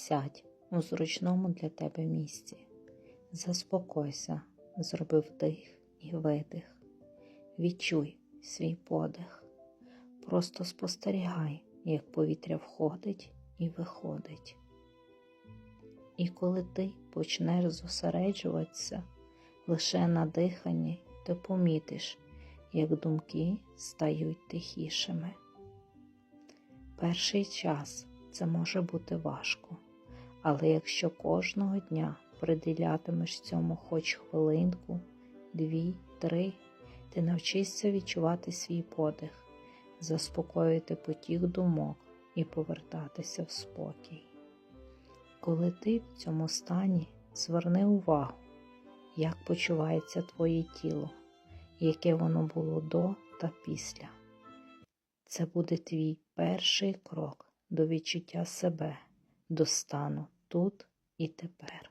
Сядь у зручному для тебе місці. Заспокойся, зроби вдих і видих. Відчуй свій подих. Просто спостерігай, як повітря входить і виходить. І коли ти почнеш зосереджуватися лише на диханні, ти помітиш, як думки стають тихішими. Перший час це може бути важко, але якщо кожного дня приділятимеш цьому хоч хвилинку, дві, три, ти навчишся відчувати свій подих, заспокоїти потік думок і повертатися в спокій. Коли ти в цьому стані, зверни увагу, як почувається твоє тіло, яке воно було до та після. Це буде твій перший крок до відчуття себе, до стану тут і тепер.